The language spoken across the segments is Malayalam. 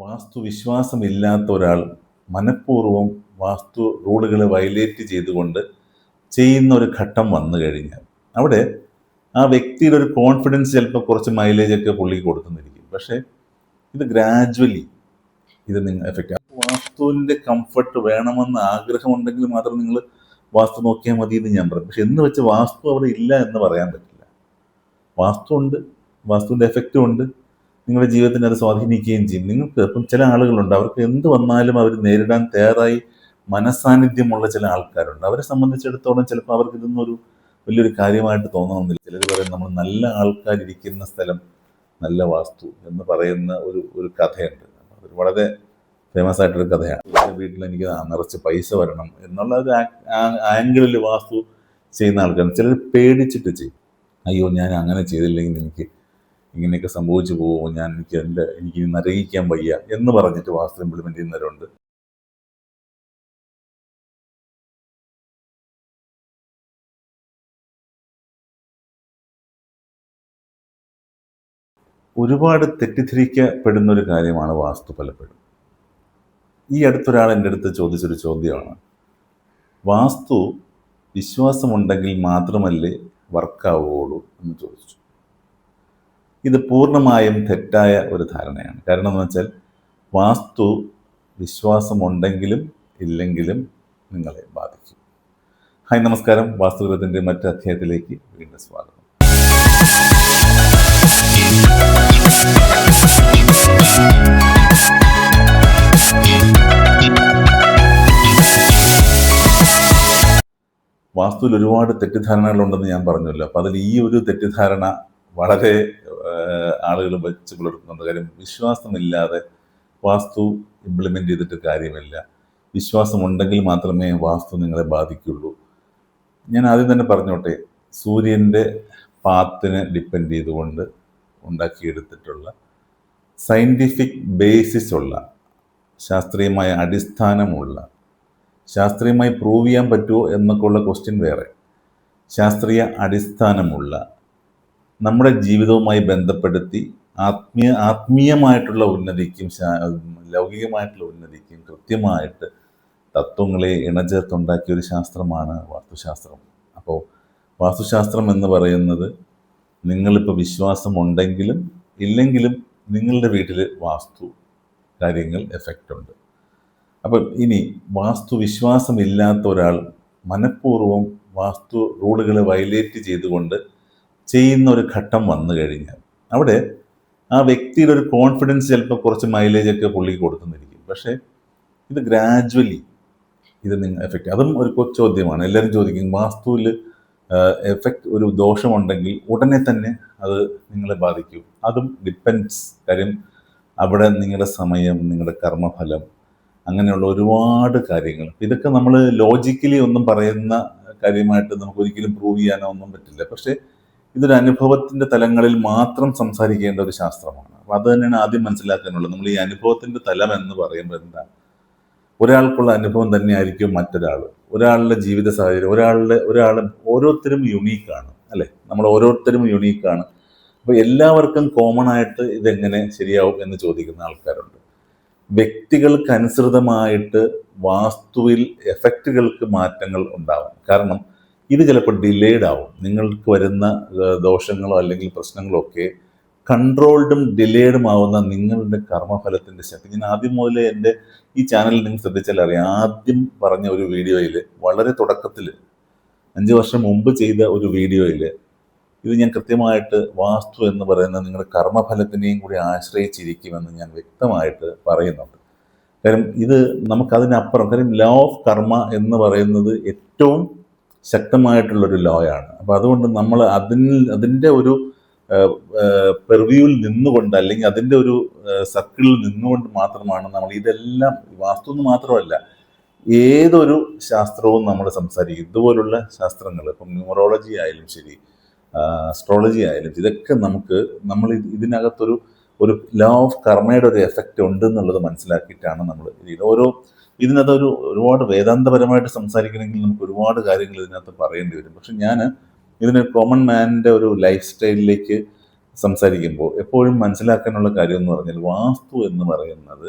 വാസ്തു വിശ്വാസമില്ലാത്ത ഒരാൾ മനഃപൂർവം വാസ്തു റൂളുകളെ വയലേറ്റ് ചെയ്തുകൊണ്ട് ചെയ്യുന്ന ഒരു ഘട്ടം വന്നു കഴിഞ്ഞാൽ അവിടെ ആ വ്യക്തിയുടെ ഒരു കോൺഫിഡൻസ് ചിലപ്പോൾ കുറച്ച് മൈലേജൊക്കെ പുള്ളിക്ക് കൊടുക്കുന്നിരിക്കും പക്ഷേ ഇത് ഗ്രാജുവലി ഇത് നിങ്ങൾ എഫക്റ്റ് വാസ്തുവിന്റെ കംഫർട്ട് വേണമെന്ന് ആഗ്രഹമുണ്ടെങ്കിൽ മാത്രം നിങ്ങൾ വാസ്തു നോക്കിയാൽ മതി എന്ന് ഞാൻ പറയും. പക്ഷെ എന്ന് വെച്ച് വാസ്തു അവിടെ ഇല്ല എന്ന് പറയാൻ പറ്റില്ല. വാസ്തു ഉണ്ട് വാസ്തുവിന്റെ എഫക്റ്റും ഉണ്ട് നിങ്ങളുടെ ജീവിതത്തിന് അത് സ്വാധീനിക്കുകയും ചെയ്യും. നിങ്ങൾക്ക് ഇപ്പം ചില ആളുകളുണ്ട്. അവർക്ക് എന്ത് വന്നാലും അവർ നേരിടാൻ തയ്യാറായി മനസാന്നിധ്യമുള്ള ചില ആൾക്കാരുണ്ട്. അവരെ സംബന്ധിച്ചിടത്തോളം ചിലപ്പോൾ അവർക്ക് ഇതൊന്നും ഒരു വലിയൊരു കാര്യമായിട്ട് തോന്നണമെന്നില്ല. ചിലർ പറയും നമ്മൾ നല്ല ആൾക്കാരിരിക്കുന്ന സ്ഥലം നല്ല വാസ്തു എന്ന് പറയുന്ന ഒരു ഒരു കഥയുണ്ട്. അതൊരു വളരെ ഫേമസ് ആയിട്ടൊരു കഥയാണ്. എന്റെ വീട്ടിൽ എനിക്ക് നിറച്ച് പൈസ വരണം എന്നുള്ള ഒരു ആംഗിളിൽ വാസ്തു ചെയ്യുന്ന ആൾക്കാർ ചിലർ പേടിച്ചിട്ട് ചെയ്യും. അയ്യോ ഞാൻ അങ്ങനെ ചെയ്തില്ലെങ്കിൽ എനിക്ക് ഇങ്ങനെയൊക്കെ സംഭവിച്ചു പോകുമോ? ഞാൻ എനിക്ക് എന്റെ എനിക്ക് നരകിക്കാൻ വയ്യ എന്ന് പറഞ്ഞിട്ട് വാസ്തു ഇംപ്ലിമെന്റ് ചെയ്യുന്നവരുണ്ട് ഒരുപാട് തെറ്റിദ്ധരിക്കപ്പെടുന്ന ഒരു കാര്യമാണ് വാസ്തു പലപ്പോഴും ഈ അടുത്തൊരാൾ എന്റെ അടുത്ത് ചോദിച്ചൊരു ചോദ്യമാണ്. വാസ്തു വിശ്വാസമുണ്ടെങ്കിൽ മാത്രമല്ലേ വർക്കാവുകയുള്ളൂ എന്ന് ചോദിച്ചു. ഇത് പൂർണമായും തെറ്റായ ഒരു ധാരണയാണ്. കാരണം എന്ന് വെച്ചാൽ വാസ്തു വിശ്വാസമുണ്ടെങ്കിലും ഇല്ലെങ്കിലും നിങ്ങളെ ബാധിക്കും. ഹായ് നമസ്കാരം. വാസ്തുഗ്രഹത്തിന്റെ മറ്റു അധ്യായത്തിലേക്ക് വീണ്ടും സ്വാഗതം. വാസ്തുവിൽ ഒരുപാട് തെറ്റിദ്ധാരണകളുണ്ടെന്ന് ഞാൻ പറഞ്ഞല്ലോ. അപ്പോൾ അതിൽ ഈ ഒരു തെറ്റിദ്ധാരണ വളരെ ആളുകൾ വെച്ച് പുലർത്തുന്നുണ്ട് കാര്യം വിശ്വാസമില്ലാതെ വാസ്തു ഇംപ്ലിമെന്റ് ചെയ്തിട്ട് കാര്യമില്ല. വിശ്വാസമുണ്ടെങ്കിൽ മാത്രമേ വാസ്തു നിങ്ങളെ ബാധിക്കുള്ളൂ. ഞാൻ ആദ്യം തന്നെ പറഞ്ഞോട്ടെ സൂര്യന്റെ പാത്തിനെ ഡിപ്പെൻഡ് ചെയ്തുകൊണ്ട് ഉണ്ടാക്കിയെടുത്തിട്ടുള്ള സയന്റിഫിക് ബേസിസ് ഉള്ള ശാസ്ത്രീയമായ അടിസ്ഥാനമുള്ള ശാസ്ത്രീയമായി പ്രൂവ് ചെയ്യാൻ പറ്റുമോ എന്നൊക്കെയുള്ള ക്വസ്റ്റ്യൻ വേറെ. ശാസ്ത്രീയ അടിസ്ഥാനമുള്ള നമ്മുടെ ജീവിതവുമായി ബന്ധപ്പെടുത്തി ആത്മീയ ആത്മീയമായിട്ടുള്ള ഉന്നതിക്കും ലൗകികമായിട്ടുള്ള ഉന്നതിക്കും കൃത്യമായിട്ട് തത്വങ്ങളെ ഇണചേർത്തുണ്ടാക്കിയ ഒരു ശാസ്ത്രമാണ് വാസ്തുശാസ്ത്രം. അപ്പോൾ വാസ്തുശാസ്ത്രം എന്ന് പറയുന്നത് നിങ്ങളിപ്പോൾ വിശ്വാസമുണ്ടെങ്കിലും ഇല്ലെങ്കിലും നിങ്ങളുടെ വീട്ടിൽ വാസ്തു കാര്യങ്ങൾ എഫക്റ്റ് ഉണ്ട് അപ്പം ഇനി വാസ്തു വിശ്വാസമില്ലാത്ത ഒരാൾ മനഃപൂർവം വാസ്തു റൂളുകളെ വയലേറ്റ് ചെയ്തുകൊണ്ട് ചെയ്യുന്ന ഒരു ഘട്ടം വന്നു കഴിഞ്ഞാൽ അവിടെ ആ വ്യക്തിയുടെ ഒരു കോൺഫിഡൻസ് ചിലപ്പോൾ കുറച്ച് മൈലേജ് ഒക്കെ പുള്ളി കൊടുക്കുന്നിരിക്കും പക്ഷേ ഇത് ഗ്രാജ്വലി ഇത് നിങ്ങൾ എഫക്റ്റ് അതും ഒരു ചോദ്യമാണ്. എല്ലാവരും ചോദിക്കും വാസ്തുവിൽ എഫക്റ്റ് ഒരു ദോഷമുണ്ടെങ്കിൽ ഉടനെ തന്നെ അത് നിങ്ങളെ ബാധിക്കും. അതും ഡിപ്പെൻസ് കാര്യം അവിടെ നിങ്ങളുടെ സമയം നിങ്ങളുടെ കർമ്മഫലം അങ്ങനെയുള്ള ഒരുപാട് കാര്യങ്ങൾ. ഇതൊക്കെ നമ്മൾ ലോജിക്കലി ഒന്നും പറയുന്ന കാര്യമായിട്ട് നമുക്ക് ഒരിക്കലും പ്രൂവ് ചെയ്യാനോ ഒന്നും പറ്റില്ല. പക്ഷേ ഇതൊരു അനുഭവത്തിന്റെ തലങ്ങളിൽ മാത്രം സംസാരിക്കേണ്ട ഒരു ശാസ്ത്രമാണ്. അപ്പോൾ അത് തന്നെയാണ് ആദ്യം മനസ്സിലാക്കാനുള്ളത്. നമ്മൾ ഈ അനുഭവത്തിന്റെ തലം എന്ന് പറയുമ്പോൾ എന്താ? ഒരാൾക്കുള്ള അനുഭവം തന്നെയായിരിക്കും മറ്റൊരാൾ ഒരാളുടെ ജീവിത സാഹചര്യം ഒരാളുടെ ഒരാൾ ഓരോരുത്തരും യുണീക്കാണ് അല്ലേ? നമ്മൾ ഓരോരുത്തരും യുണീക്കാണ്. അപ്പോൾ എല്ലാവർക്കും കോമൺ ആയിട്ട് ഇതെങ്ങനെ ശരിയാവും എന്ന് ചോദിക്കുന്ന ആൾക്കാരുണ്ട്. വ്യക്തികൾക്ക് അനുസൃതമായിട്ട് വാസ്തുവിൽ എഫക്റ്റുകൾക്ക് മാറ്റങ്ങൾ ഉണ്ടാവും കാരണം ഇത് ചിലപ്പോൾ ഡിലേഡ് ആവും. നിങ്ങൾക്ക് വരുന്ന ദോഷങ്ങളോ അല്ലെങ്കിൽ പ്രശ്നങ്ങളോ ഒക്കെ കൺട്രോൾഡും ഡിലേഡും ആവുന്ന നിങ്ങളുടെ കർമ്മഫലത്തിന്റെ ശക്തി. ഞാൻ ആദ്യം മുതലേ എന്റെ ഈ ചാനലിൽ നിങ്ങൾ ശ്രദ്ധിച്ചാൽ അറിയാം. ആദ്യം പറഞ്ഞ ഒരു വീഡിയോയിൽ വളരെ തുടക്കത്തിൽ അഞ്ച് വർഷം മുമ്പ് ചെയ്ത ഒരു വീഡിയോയിൽ ഇത് ഞാൻ കൃത്യമായിട്ട് വാസ്തു എന്ന് പറയുന്ന നിങ്ങളുടെ കർമ്മഫലത്തിനെയും കൂടി ആശ്രയിച്ചിരിക്കുമെന്ന് ഞാൻ വ്യക്തമായിട്ട് പറയുന്നുണ്ട്. കാര്യം ഇത് നമുക്കതിനപ്പുറം കാര്യം ലോ ഓഫ് കർമ്മ എന്ന് പറയുന്നത് ഏറ്റവും ശക്തമായിട്ടുള്ളൊരു ലോയാണ് അപ്പോൾ അതുകൊണ്ട് നമ്മൾ അതിൽ അതിന്റെ ഒരു പെർവ്യൂവിൽ നിന്നുകൊണ്ട് അല്ലെങ്കിൽ അതിന്റെ ഒരു സർക്കിളിൽ നിന്നുകൊണ്ട് മാത്രമാണ് നമ്മൾ ഇതെല്ലാം വാസ്തു എന്ന് മാത്രമല്ല ഏതൊരു ശാസ്ത്രവും നമ്മൾ സംസാരിക്കും. ഇതുപോലുള്ള ശാസ്ത്രങ്ങൾ ഇപ്പം ന്യൂമറോളജി ആയാലും ശരി അസ്ട്രോളജി ആയാലും ഇതൊക്കെ നമുക്ക് നമ്മൾ ഇതിനകത്തൊരു ഒരു ലോ ഓഫ് കർമ്മയുടെ ഒരു എഫക്റ്റ് ഉണ്ട് എന്നുള്ളത് മനസ്സിലാക്കിയിട്ടാണ് നമ്മൾ ഇത് ഓരോ ഇതിനകത്തൊരു ഒരുപാട് വേദാന്തപരമായിട്ട് സംസാരിക്കണമെങ്കിൽ നമുക്ക് ഒരുപാട് കാര്യങ്ങൾ ഇതിനകത്ത് പറയേണ്ടി വരും. പക്ഷെ ഞാൻ ഇതിന് കോമൺ മാനിന്റെ ഒരു ലൈഫ് സ്റ്റൈലിലേക്ക് സംസാരിക്കുമ്പോൾ എപ്പോഴും മനസ്സിലാക്കാനുള്ള കാര്യം എന്ന് പറഞ്ഞാൽ വാസ്തു എന്ന് പറയുന്നത്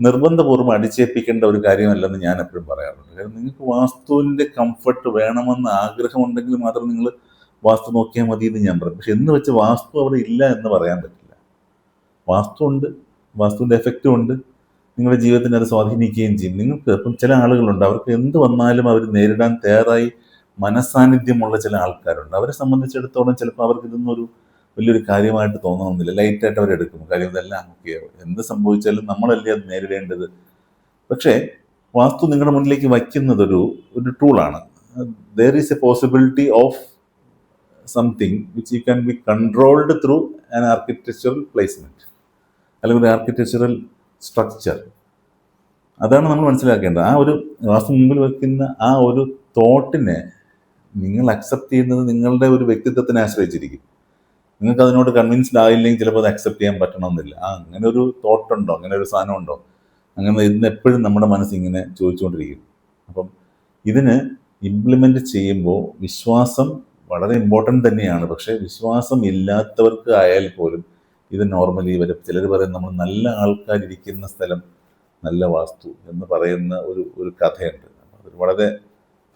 നിർബന്ധപൂർവം അടിച്ചേൽപ്പിക്കേണ്ട ഒരു കാര്യമല്ലെന്ന് ഞാൻ എപ്പോഴും പറയാറുണ്ട്. കാരണം നിങ്ങൾക്ക് വാസ്തുവിന്റെ കംഫർട്ട് വേണമെന്ന് ആഗ്രഹമുണ്ടെങ്കിൽ മാത്രം നിങ്ങൾ വാസ്തു നോക്കിയാൽ മതി എന്ന് ഞാൻ പറയും. പക്ഷെ എന്ന് വെച്ച് വാസ്തു അവിടെ ഇല്ല എന്ന് പറയാൻ പറ്റില്ല. വാസ്തു ഉണ്ട് വാസ്തുവിന്റെ എഫക്റ്റും ഉണ്ട് നിങ്ങളുടെ ജീവിതത്തിനെ അത് സ്വാധീനിക്കുകയും ചെയ്യും. നിങ്ങൾക്ക് ഇപ്പം ചില ആളുകളുണ്ട്. അവർക്ക് എന്ത് വന്നാലും അവർ നേരിടാൻ തയ്യാറായി മനസാന്നിധ്യമുള്ള ചില ആൾക്കാരുണ്ട്. അവരെ സംബന്ധിച്ചിടത്തോളം ചിലപ്പോൾ അവർക്ക് ഇതൊന്നൊരു വലിയൊരു കാര്യമായിട്ട് തോന്നണമെന്നില്ല. ലൈറ്റായിട്ട് അവരെടുക്കും കാര്യം ഇതെല്ലാം ഓക്കെ എന്ത് സംഭവിച്ചാലും നമ്മളല്ലേ അത് നേരിടേണ്ടത്. പക്ഷേ വാസ്തു നിങ്ങളുടെ മുന്നിലേക്ക് വയ്ക്കുന്നതൊരു ഒരു ടൂളാണ് there is a possibility of something which you can be controlled through an architectural placement അല്ലെങ്കിൽ ആർക്കിടെക്ചറൽ സ്ട്രക്ചർ അതാണ് നമ്മൾ മനസ്സിലാക്കേണ്ടത്. ആ ഒരു വാസ്തു മുമ്പിൽ വെക്കുന്ന ആ ഒരു തോട്ടിനെ നിങ്ങൾ അക്സെപ്റ്റ് ചെയ്യുന്നത് നിങ്ങളുടെ ഒരു വ്യക്തിത്വത്തിനെ ആശ്രയിച്ചിരിക്കും. നിങ്ങൾക്ക് അതിനോട് കൺവിൻസ്ഡ് ആയില്ലെങ്കിൽ ചിലപ്പോൾ അത് അക്സെപ്റ്റ് ചെയ്യാൻ പറ്റണമെന്നില്ല. ആ അങ്ങനെ ഒരു തോട്ടുണ്ടോ അങ്ങനെ ഒരു സാധനം ഉണ്ടോ? അങ്ങനെ ഇന്ന് എപ്പോഴും നമ്മുടെ മനസ്സ് ഇങ്ങനെ ചോദിച്ചുകൊണ്ടിരിക്കും. അപ്പം ഇതിന് ഇംപ്ലിമെന്റ് ചെയ്യുമ്പോൾ വിശ്വാസം വളരെ ഇമ്പോർട്ടന്റ് തന്നെയാണ്. പക്ഷേ വിശ്വാസം ഇല്ലാത്തവർക്ക് ആയാൽ പോലും ഇത് നോർമലി വരും. ചിലർ പറയും നമ്മൾ നല്ല ആൾക്കാരിരിക്കുന്ന സ്ഥലം നല്ല വാസ്തു എന്ന് പറയുന്ന ഒരു ഒരു കഥയുണ്ട്. അതൊരു വളരെ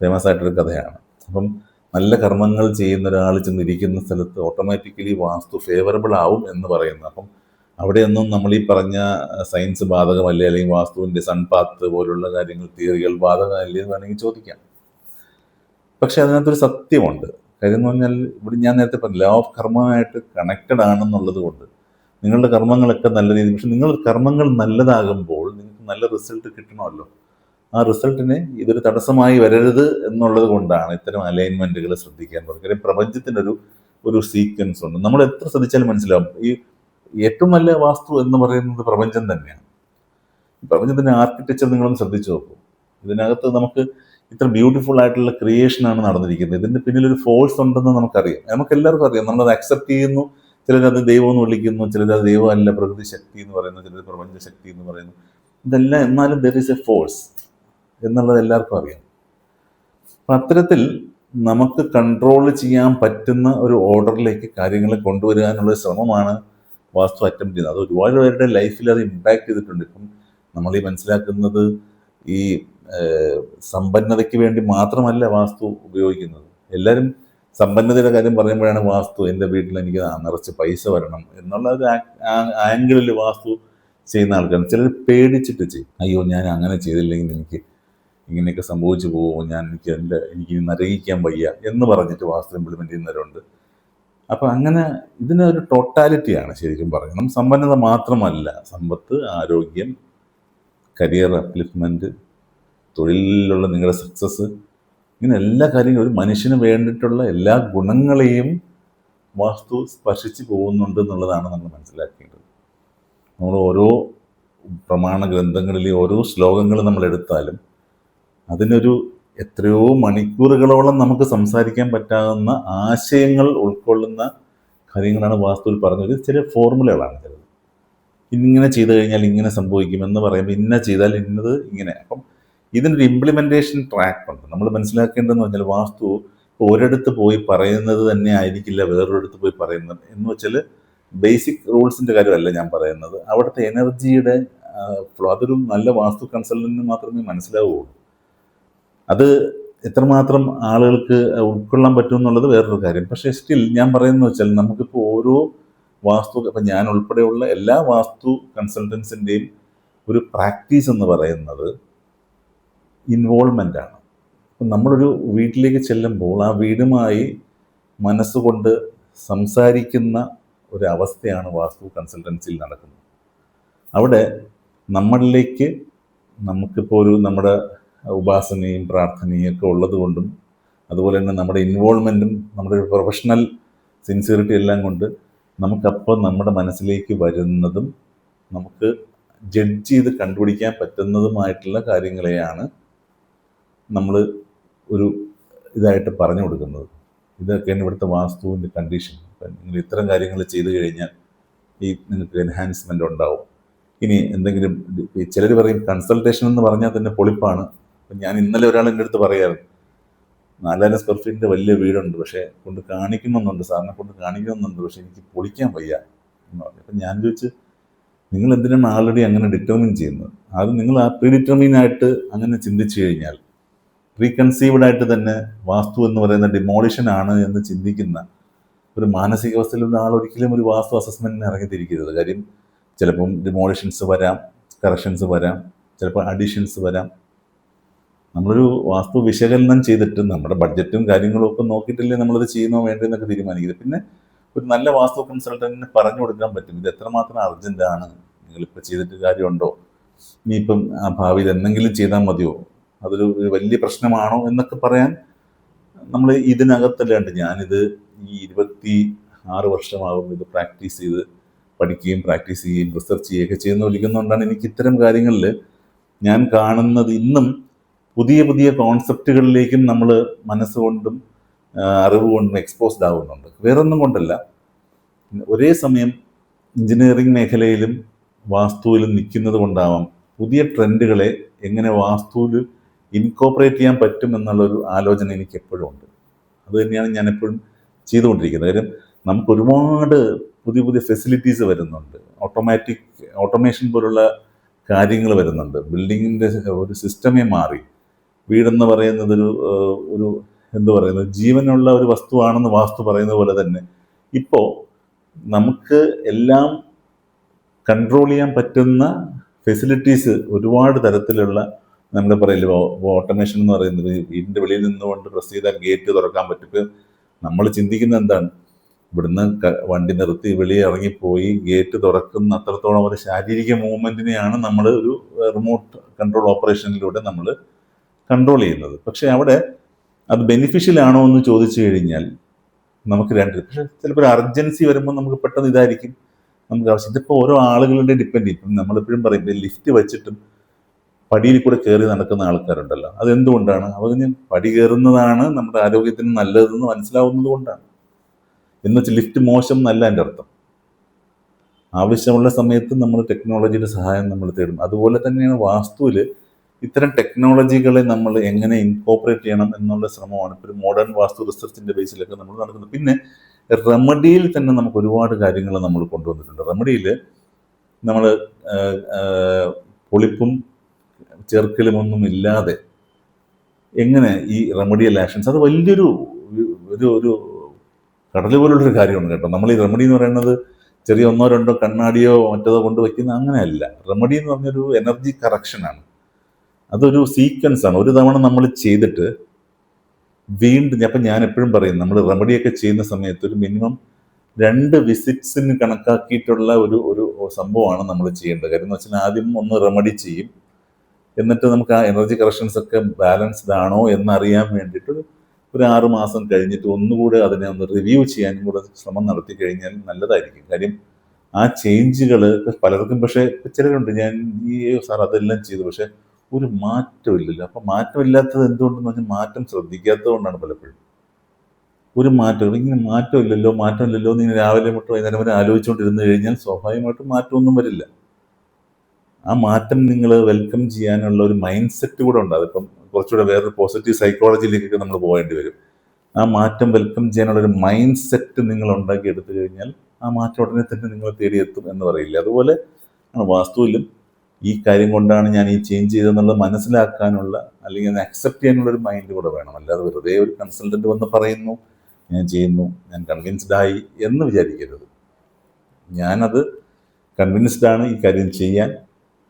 ഫേമസ് ആയിട്ടൊരു കഥയാണ്. അപ്പം നല്ല കർമ്മങ്ങൾ ചെയ്യുന്ന ഒരാൾ ചെന്നിരിക്കുന്ന സ്ഥലത്ത് ഓട്ടോമാറ്റിക്കലി വാസ്തു ഫേവറബിൾ ആവും എന്ന് പറയുന്നു. അപ്പം അവിടെയൊന്നും നമ്മൾ ഈ പറഞ്ഞ സയൻസ് ബാധകമല്ലേ? അല്ലെങ്കിൽ വാസ്തുവിന്റെ സൺപാത്ത് പോലുള്ള കാര്യങ്ങൾ തിയറികൾ ബാധകമല്ലേ എന്ന് വേണമെങ്കിൽ ചോദിക്കാം. പക്ഷെ അതിനകത്തൊരു സത്യമുണ്ട്. കാര്യം എന്ന് പറഞ്ഞാൽ ഇവിടെ ഞാൻ നേരത്തെ പറഞ്ഞു ലോ ഓഫ് കർമ്മമായിട്ട് കണക്റ്റഡ് ആണെന്നുള്ളത് കൊണ്ട് നിങ്ങളുടെ കർമ്മങ്ങളൊക്കെ നല്ല രീതിയിൽ പക്ഷെ നിങ്ങളുടെ കർമ്മങ്ങൾ നല്ലതാകുമ്പോൾ നിങ്ങൾക്ക് നല്ല റിസൾട്ട് കിട്ടണമല്ലോ. ആ റിസൾട്ടിന് ഇതൊരു തടസ്സമായി വരരുത് എന്നുള്ളത് കൊണ്ടാണ് ഇത്തരം അലൈൻമെന്റുകൾ ശ്രദ്ധിക്കാൻ പറഞ്ഞത് കാര്യം പ്രപഞ്ചത്തിനൊരു ഒരു സീക്വൻസ് ഉണ്ട്. നമ്മൾ എത്ര ശ്രദ്ധിച്ചാലും മനസ്സിലാവും. ഈ ഏറ്റവും നല്ല വാസ്തു എന്ന് പറയുന്നത് പ്രപഞ്ചം തന്നെയാണ്. പ്രപഞ്ചത്തിന്റെ ആർക്കിടെക്ചർ നിങ്ങളൊന്ന് ശ്രദ്ധിച്ചു നോക്കൂ. ഇതിനകത്ത് നമുക്ക് ഇത്ര ബ്യൂട്ടിഫുൾ ആയിട്ടുള്ള ക്രിയേഷനാണ് നടന്നിരിക്കുന്നത്. ഇതിന്റെ പിന്നിൽ ഒരു ഫോഴ്സ് ഉണ്ടെന്ന് നമുക്കറിയാം. നമുക്ക് എല്ലാവർക്കും അറിയാം. നമ്മളത് അക്സെപ്റ്റ് ചെയ്യുന്നു ചിലരത് ദൈവം എന്ന് വിളിക്കുന്നു ചിലരത് ദൈവമല്ല പ്രകൃതി ശക്തി എന്ന് പറയുന്നു ചിലർ പ്രപഞ്ച ശക്തി എന്ന് പറയുന്നു. ഇതെല്ലാം എന്നാലും ദർ ഇസ് എ ഫോഴ്സ് എന്നുള്ളത് എല്ലാവർക്കും അറിയാം. അപ്പം അത്തരത്തിൽ നമുക്ക് കൺട്രോൾ ചെയ്യാൻ പറ്റുന്ന ഒരു ഓർഡറിലേക്ക് കാര്യങ്ങളെ കൊണ്ടുവരാനുള്ള ശ്രമമാണ് വാസ്തു അറ്റംപ്റ്റ് ചെയ്യുന്നത്. അത് ഒരുപാട് പേരുടെ ലൈഫിൽ അത് ഇമ്പാക്ട് ചെയ്തിട്ടുണ്ട്. ഇപ്പം നമ്മൾ ഈ മനസ്സിലാക്കുന്നത് ഈ സമ്പന്നതയ്ക്ക് വേണ്ടി മാത്രമല്ല വാസ്തു ഉപയോഗിക്കുന്നത്. എല്ലാവരും സമ്പന്നതയുടെ കാര്യം പറയുമ്പോഴാണ് വാസ്തു എന്റെ വീട്ടിൽ എനിക്ക് നിറച്ച് പൈസ വരണം എന്നുള്ള ഒരു ആംഗിളിൽ വാസ്തു ചെയ്യുന്ന ആൾക്കാരാണ് ചിലർ പേടിച്ചിട്ട് ചെയ്യും. അയ്യോ ഞാൻ അങ്ങനെ ചെയ്തില്ലെങ്കിൽ എനിക്ക് ഇങ്ങനെയൊക്കെ സംഭവിച്ചു പോകുമോ? ഞാൻ എനിക്ക് എന്റെ എനിക്ക് നരകിക്കാൻ വയ്യ എന്ന് പറഞ്ഞിട്ട് വാസ്തു ഇംപ്ലിമെന്റ് ചെയ്യുന്നവരുണ്ട്. അപ്പം അങ്ങനെ ഇതിനൊരു ടോട്ടാലിറ്റിയാണ് ശരിക്കും പറയുന്നത് സമ്പന്നത മാത്രമല്ല സമ്പത്ത് ആരോഗ്യം കരിയർ അപ്ലിഫ്റ്റ്മെന്റ് തൊഴിലിലുള്ള നിങ്ങളുടെ സക്സസ് ഇങ്ങനെ എല്ലാ കാര്യങ്ങളും ഒരു മനുഷ്യന് വേണ്ടിയിട്ടുള്ള എല്ലാ ഗുണങ്ങളെയും വാസ്തു സ്പർശിച്ചു പോകുന്നുണ്ട് എന്നുള്ളതാണ് നമ്മൾ മനസ്സിലാക്കേണ്ടത്. നമ്മൾ ഓരോ പ്രമാണ ഗ്രന്ഥങ്ങളിലെ ഓരോ ശ്ലോകങ്ങൾ നമ്മൾ എടുത്താലും അതിനൊരു എത്രയോ മണിക്കൂറുകളോളം നമുക്ക് സംസാരിക്കാൻ പറ്റാവുന്ന ആശയങ്ങൾ ഉൾക്കൊള്ളുന്ന കാര്യങ്ങളാണ് വാസ്തുവിൽ പറഞ്ഞത്. ചില ഫോർമുലകളാണ് ചിലത്. ഇങ്ങനെ ചെയ്തു കഴിഞ്ഞാൽ ഇങ്ങനെ സംഭവിക്കുമെന്ന് പറയുമ്പോൾ ഇന്ന ചെയ്താൽ ഇന്നത് ഇങ്ങനെ. അപ്പം ഇതിനൊരു ഇംപ്ലിമെന്റേഷൻ ട്രാക്ക് ഉണ്ട്. നമ്മൾ മനസ്സിലാക്കേണ്ടതെന്ന് പറഞ്ഞാൽ വാസ്തു ഒരിടത്ത് പോയി പറയുന്നത് തന്നെ ആയിരിക്കില്ല വേറൊരിടത്ത് പോയി പറയുന്നത്. എന്ന് വെച്ചാൽ ബേസിക് റൂൾസിന്റെ കാര്യമല്ല ഞാൻ പറയുന്നത്. അവിടുത്തെ എനർജിയുടെ ഫ്ലോ അതൊരു നല്ല വാസ്തു കൺസൾട്ടന്റിന് മാത്രമേ മനസ്സിലാവുകയുള്ളൂ. അത് എത്രമാത്രം ആളുകൾക്ക് ഉൾക്കൊള്ളാൻ പറ്റും എന്നുള്ളത് വേറൊരു കാര്യം. പക്ഷേ സ്റ്റിൽ ഞാൻ പറയുന്നത് വെച്ചാൽ നമുക്കിപ്പോൾ ഓരോ വാസ്തു ഇപ്പം ഞാൻ ഉൾപ്പെടെയുള്ള എല്ലാ വാസ്തു കൺസൾട്ടൻസിന്റെയും ഒരു പ്രാക്ടീസ് എന്ന് പറയുന്നത് ഇൻവോൾവ്മെന്റ് ആണ്. നമ്മളൊരു വീട്ടിലേക്ക് ചെല്ലുമ്പോൾ ആ വീടുമായി മനസ്സുകൊണ്ട് സംസാരിക്കുന്ന ഒരു അവസ്ഥയാണ് വാസ്തു കൺസൾട്ടൻസിയിൽ നടക്കുന്നത്. അവിടെ നമ്മളിലേക്ക് നമുക്കിപ്പോൾ ഒരു നമ്മുടെ ഉപാസനയും പ്രാർത്ഥനയും ഒക്കെ ഉള്ളത് കൊണ്ടും അതുപോലെ തന്നെ നമ്മുടെ ഇൻവോൾവ്മെന്റും നമ്മുടെ ഒരു പ്രൊഫഷണൽ സിൻസിയറിറ്റി എല്ലാം കൊണ്ട് നമുക്കപ്പോൾ നമ്മുടെ മനസ്സിലേക്ക് വരുന്നതും നമുക്ക് ജഡ്ജ് ചെയ്ത് കണ്ടുപിടിക്കാൻ പറ്റുന്നതുമായിട്ടുള്ള കാര്യങ്ങളെയാണ് നമ്മൾ ഒരു ഇതായിട്ട് പറഞ്ഞു കൊടുക്കുന്നത്. ഇതൊക്കെയാണ് ഇവിടുത്തെ വാസ്തുവിന്റെ കണ്ടീഷൻ നിങ്ങൾ ഇത്തരം കാര്യങ്ങൾ ചെയ്തു കഴിഞ്ഞാൽ ഈ നിങ്ങൾക്ക് എൻഹാൻസ്മെന്റ് ഉണ്ടാവും. ഇനി എന്തെങ്കിലും ചിലർ പറയും കൺസൾട്ടേഷൻ എന്ന് പറഞ്ഞാൽ തന്നെ പൊളിപ്പാണ്. ഞാൻ ഇന്നലെ ഒരാൾ എന്റെ അടുത്ത് പറയാറ് നാലായിരം സ്ക്വയർ ഫീറ്റിന്റെ വലിയ വീടുണ്ട്. പക്ഷേ കൊണ്ട് കാണിക്കണമെന്നുണ്ട് സാറിനെ കൊണ്ട് കാണിക്കണമെന്നുണ്ട് പക്ഷേ എനിക്ക് പൊളിക്കാൻ വയ്യ എന്ന് പറഞ്ഞു. അപ്പം ഞാൻ ചോദിച്ച് നിങ്ങൾ എന്തിനാണ് ആൾറെഡി അങ്ങനെ ഡിറ്റർമിൻ ചെയ്യുന്നത്? അത് നിങ്ങൾ ആ പ്രീ ഡിറ്റർമിൻ ആയിട്ട് അങ്ങനെ ചിന്തിച്ചു കഴിഞ്ഞാൽ പ്രീ കൺസീവ്ഡ് ആയിട്ട് തന്നെ വാസ്തു എന്ന് പറയുന്ന ഡിമോളിഷൻ ആണ് എന്ന് ചിന്തിക്കുന്ന ഒരു മാനസികാവസ്ഥയിൽ ഒരാൾ ഒരിക്കലും ഒരു വാസ്തു അസസ്മെന്റിന് ഇറങ്ങിത്തിരിക്കരുത്. കാര്യം ചിലപ്പം ഡിമോളിഷൻസ് വരാം കറക്ഷൻസ് വരാം ചിലപ്പോൾ അഡീഷൻസ് വരാം. നമ്മളൊരു വാസ്തു വിശകലനം ചെയ്തിട്ട് നമ്മുടെ ബഡ്ജറ്റും കാര്യങ്ങളും ഒക്കെ നോക്കിയിട്ടില്ലേ നമ്മളത് ചെയ്യുന്നോ വേണ്ടെന്നൊക്കെ തീരുമാനിക്കുന്നത് പിന്നെ ഒരു നല്ല വാസ്തു കൺസൾട്ടന്റിന് പറഞ്ഞു കൊടുക്കാൻ പറ്റും. ഇത് എത്രമാത്രം അർജന്റാണ് നിങ്ങളിപ്പോൾ ചെയ്തിട്ട് കാര്യമുണ്ടോ? ഇനിയിപ്പം ആ ഭാവിയിൽ എന്തെങ്കിലും ചെയ്താൽ മതിയോ? അതൊരു വലിയ പ്രശ്നമാണോ എന്നൊക്കെ പറയാൻ നമ്മൾ ഇതിനകത്തല്ലാണ്ട് ഞാനിത് ഈ ഇരുപത്തി ആറ് വർഷമാകും ഇത് പ്രാക്ടീസ് ചെയ്ത് പഠിക്കുകയും പ്രാക്ടീസ് ചെയ്യുകയും റിസർച്ച് ചെയ്യുകയൊക്കെ ചെയ്യുന്ന വിളിക്കുന്നതുകൊണ്ടാണ് എനിക്ക് ഇത്തരം കാര്യങ്ങളിൽ ഞാൻ കാണുന്നത് ഇന്നും പുതിയ പുതിയ കോൺസെപ്റ്റുകളിലേക്കും നമ്മൾ മനസ്സുകൊണ്ടും ആ, അറിവ് കൊണ്ടും എക്സ്പോസ്ഡ് ആവുന്നുണ്ട്. വേറൊന്നും കൊണ്ടല്ല. ഒരേ സമയം എഞ്ചിനീയറിംഗ് മേഖലയിലും വാസ്തുവിലും നിൽക്കുന്നത് കൊണ്ടാവാം പുതിയ ട്രെൻഡുകളെ എങ്ങനെ വാസ്തുവിൽ ഇൻകോപ്പറേറ്റ് ചെയ്യാൻ പറ്റും എന്നുള്ളൊരു ആലോചന എനിക്ക് എപ്പോഴും ഉണ്ട്. അത് തന്നെയാണ് ഞാൻ എപ്പോഴും ചെയ്തുകൊണ്ടിരിക്കുന്നത്. കാര്യം നമുക്ക് ഒരുപാട് പുതിയ പുതിയ ഫെസിലിറ്റീസ് വരുന്നുണ്ട്. ഓട്ടോമാറ്റിക് ഓട്ടോമേഷൻ പോലുള്ള കാര്യങ്ങൾ വരുന്നുണ്ട്. ബിൽഡിങ്ങിന്റെ ഒരു സിസ്റ്റമേ മാറി. വീടെന്ന് പറയുന്നത് ഒരു എന്തു ഒരു എന്ത് പറയുന്നത്? ജീവനുള്ള ഒരു വസ്തുവാണെന്ന് വാസ്തു പറയുന്ന പോലെ തന്നെ. ഇപ്പോൾ നമുക്ക് എല്ലാം കൺട്രോൾ ചെയ്യാൻ പറ്റുന്ന ഫെസിലിറ്റീസ് ഒരുപാട് തരത്തിലുള്ള നമ്മൾ പറയില്ല ഓട്ടോമേഷൻ എന്ന് പറയുന്നത് വീടിന്റെ വെളിയിൽ നിന്നുകൊണ്ട് പ്രസ് ചെയ്താൽ ഗേറ്റ് തുറക്കാൻ പറ്റും നമ്മൾ ചിന്തിക്കുന്ന എന്താണ്? ഇവിടുന്ന് വണ്ടി നിർത്തി വെളിയിൽ ഇറങ്ങിപ്പോയി ഗേറ്റ് തുറക്കുന്ന അത്രത്തോളം ഒരു ശാരീരിക മൂവ്മെന്റിനെയാണ് നമ്മൾ ഒരു റിമോട്ട് കൺട്രോൾ ഓപ്പറേഷനിലൂടെ നമ്മൾ കൺട്രോൾ ചെയ്യുന്നത്. പക്ഷെ അവിടെ അത് ബെനിഫിഷ്യൽ ആണോ എന്ന് ചോദിച്ചു കഴിഞ്ഞാൽ നമുക്ക് രണ്ട് പക്ഷെ ചിലപ്പോൾ ഒരു അർജൻസി വരുമ്പോൾ നമുക്ക് പെട്ടെന്ന് ഇതായിരിക്കും. നമുക്ക് ആവശ്യം. ഇതിപ്പോൾ ഓരോ ആളുകളുടെ ഡിപ്പെൻഡ് ചെയ്യും നമ്മളെപ്പോഴും പറയും ലിഫ്റ്റ് വെച്ചിട്ടും പടിയിൽ കൂടെ കയറി നടക്കുന്ന ആൾക്കാരുണ്ടല്ലോ. അതെന്തുകൊണ്ടാണ്? ഞാൻ പടി കയറുന്നതാണ് നമ്മുടെ ആരോഗ്യത്തിന് നല്ലതെന്ന് മനസ്സിലാവുന്നത് കൊണ്ടാണ്. വെച്ചാൽ ലിഫ്റ്റ് മോശം എന്നല്ല എന്റെ അർത്ഥം. ആവശ്യമുള്ള സമയത്ത് നമ്മൾ ടെക്നോളജിയുടെ സഹായം നമ്മൾ തേടും. അതുപോലെ തന്നെയാണ് വാസ്തുവിൽ ഇത്തരം ടെക്നോളജികളെ നമ്മൾ എങ്ങനെ ഇൻകോപ്പറേറ്റ് ചെയ്യണം എന്നുള്ള ശ്രമമാണ്. ഇപ്പോൾ ഒരു മോഡേൺ വാസ്തു റിസർച്ചിന്റെ ബേസിലൊക്കെ നമ്മൾ നടക്കുന്നത്. പിന്നെ റെമഡിയിൽ തന്നെ നമുക്ക് ഒരുപാട് കാര്യങ്ങൾ നമ്മൾ കൊണ്ടുവന്നിട്ടുണ്ട്. റെമഡിയിൽ നമ്മൾ പൊളിപ്പും ചേർക്കലും ഒന്നും ഇല്ലാതെ എങ്ങനെ ഈ റെമഡിയൽ ആക്ഷൻസ് അത് വലിയൊരു ഒരു ഒരു കടൽ പോലുള്ളൊരു കാര്യമാണ് കേട്ടോ. നമ്മൾ ഈ റെമഡി എന്ന് പറയുന്നത് ചെറിയ ഒന്നോ രണ്ടോ കണ്ണാടിയോ മറ്റേതോ കൊണ്ട് വയ്ക്കുന്ന അങ്ങനെയല്ല. റെമഡി എന്ന് പറഞ്ഞൊരു എനർജി കറക്ഷനാണ് അതൊരു സീക്വൻസ് ആണ്. ഒരു തവണ നമ്മൾ ചെയ്തിട്ട് വീണ്ടും അപ്പം ഞാൻ എപ്പോഴും പറയും നമ്മൾ റെമഡിയൊക്കെ ചെയ്യുന്ന സമയത്ത് ഒരു മിനിമം രണ്ട് വിസിറ്റ്സിന് കണക്കാക്കിയിട്ടുള്ള ഒരു ഒരു സംഭവമാണ് നമ്മൾ ചെയ്യേണ്ടത്. കാര്യം എന്ന് വെച്ചാൽ ആദ്യം ഒന്ന് റെമഡി ചെയ്യും. എന്നിട്ട് നമുക്ക് ആ എനർജി കറക്ഷൻസ് ഒക്കെ ബാലൻസ്ഡ് ആണോ എന്നറിയാൻ വേണ്ടിയിട്ട് ഒരു- ആറ് മാസം കഴിഞ്ഞിട്ട് ഒന്നുകൂടെ അതിനെ ഒന്ന് റിവ്യൂ ചെയ്യാനും കൂടെ ശ്രമം നടത്തി കഴിഞ്ഞാൽ നല്ലതായിരിക്കും. കാര്യം ആ ചേഞ്ചുകൾ പലർക്കും പക്ഷേ ചിലരുണ്ട് ഞാൻ ഈ സാർ അതെല്ലാം ചെയ്തു. പക്ഷേ ഒരു മാറ്റമില്ലല്ലോ അപ്പം മാറ്റമില്ലാത്തത് എന്തുകൊണ്ടെന്ന് പറഞ്ഞാൽ മാറ്റം ശ്രദ്ധിക്കാത്തത് കൊണ്ടാണ് പലപ്പോഴും. ഒരു മാറ്റം ഇങ്ങനെ മാറ്റമില്ലല്ലോ മാറ്റമില്ലല്ലോ എന്ന് ഇങ്ങനെ രാവിലെ തൊട്ട് വൈകുന്നേരം വരെ ആലോചിച്ചുകൊണ്ടിരുന്ന് കഴിഞ്ഞാൽ സ്വാഭാവികമായിട്ടും മാറ്റമൊന്നും വരില്ല. ആ മാറ്റം നിങ്ങൾ വെൽക്കം ചെയ്യാനുള്ള ഒരു മൈൻഡ് സെറ്റ് കൂടെ ഉണ്ട്. അതിപ്പം കുറച്ചുകൂടെ വേറൊരു പോസിറ്റീവ് സൈക്കോളജിയിലേക്കൊക്കെ നമ്മൾ പോകേണ്ടി വരും. ആ മാറ്റം വെൽക്കം ചെയ്യാനുള്ള ഒരു മൈൻഡ് സെറ്റ് നിങ്ങൾ ഉണ്ടാക്കി എടുത്തു കഴിഞ്ഞാൽ ആ മാറ്റം ഉടനെ തന്നെ നിങ്ങൾ തേടിയെത്തും എന്ന് പറയില്ല. അതുപോലെ വാസ്തുവിലും ഈ കാര്യം കൊണ്ടാണ് ഞാൻ ഈ ചേഞ്ച് ചെയ്തതെന്നുള്ളത് മനസ്സിലാക്കാനുള്ള അല്ലെങ്കിൽ അത് അക്സെപ്റ്റ് ചെയ്യാനുള്ള ഒരു മൈൻഡ് കൂടെ വേണം. അല്ലാതെ വെറുതെ ഒരു കൺസൾട്ടന്റ് വന്ന് പറയുന്നു ഞാൻ ചെയ്യുന്നു ഞാൻ കൺവിൻസ്ഡ് ആയി എന്ന് വിചാരിക്കരുത്. ഞാനത് കൺവിൻസ്ഡ് ആണ് ഈ കാര്യം ചെയ്യാൻ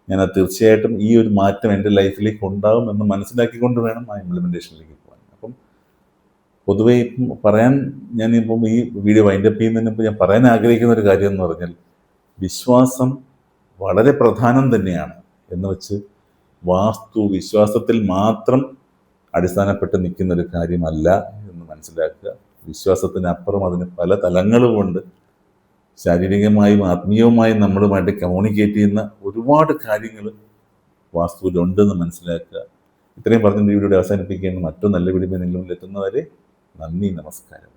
ഞാൻ തീർച്ചയായിട്ടും ഈ ഒരു മാറ്റം എന്റെ ലൈഫിലേക്ക് ഉണ്ടാകും എന്ന് മനസ്സിലാക്കിക്കൊണ്ട് വേണം ആ ഇംപ്ലിമെന്റേഷനിലേക്ക് പോകാൻ. അപ്പം പൊതുവെ ഇപ്പം പറയാൻ ഞാനിപ്പം ഈ വീഡിയോ വൈൻഡപ്പ് ചെയ്യുന്നതിന് മുമ്പ് ഞാൻ പറയാൻ ആഗ്രഹിക്കുന്ന ഒരു കാര്യം എന്ന് പറഞ്ഞാൽ വിശ്വാസം വളരെ പ്രധാനം തന്നെയാണ് എന്ന് വെച്ച് വാസ്തു വിശ്വാസത്തിൽ മാത്രം അടിസ്ഥാനപ്പെട്ട് നിൽക്കുന്ന ഒരു കാര്യമല്ല എന്ന് മനസ്സിലാക്കുക. വിശ്വാസത്തിനപ്പുറം അതിന് പല തലങ്ങളുമുണ്ട്. ശാരീരികമായും ആത്മീയവുമായും നമ്മളുമായിട്ട് കമ്മ്യൂണിക്കേറ്റ് ചെയ്യുന്ന ഒരുപാട് കാര്യങ്ങൾ വാസ്തുവിലുണ്ടെന്ന് മനസ്സിലാക്കുക. ഇത്രയും പറഞ്ഞ ഈ വീഡിയോ അവസാനിപ്പിക്കുകയാണ്. മറ്റു നല്ല വീഡിയോ നിങ്ങളിൽ എത്തുന്നവരെ നന്ദി നമസ്കാരം.